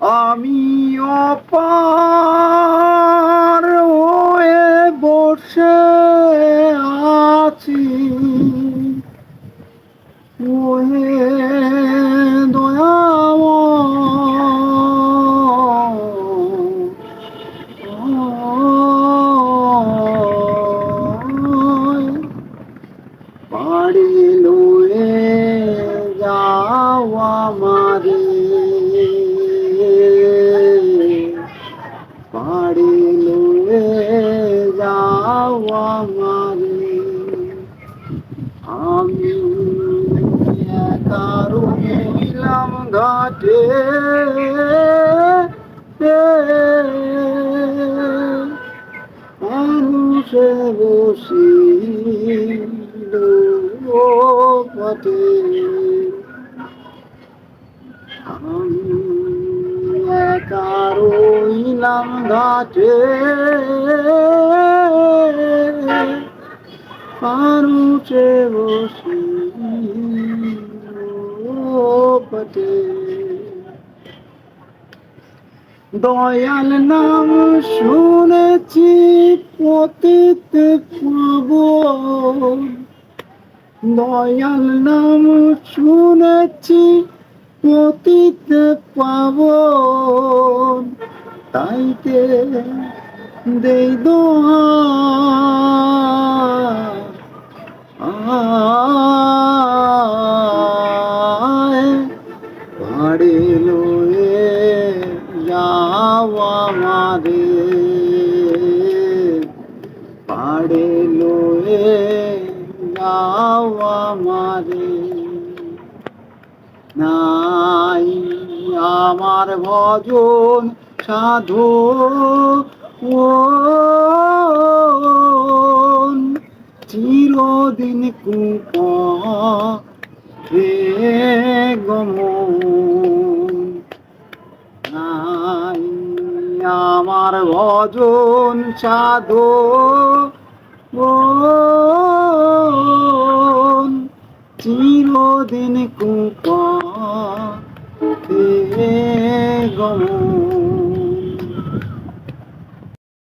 আমি অপার আমারে আমি একারো মহিলাম ঘাটে মানুষে বসি পথে একারো ইলাম ঘাটে। মানুষে বসি। পথে দয়াল নাম শুনেছি, পতিত পাব। দয়াল নাম শুনেছি, পতিত পাব। তাইতে দেই দোহা আমারে পাড়ে লয়ে যাও আমারে। নাই আমার ভজন সাধু চিরদিন কুপ রে গমন আমার গজন চাঁদ চিরদিন কুপ গমন।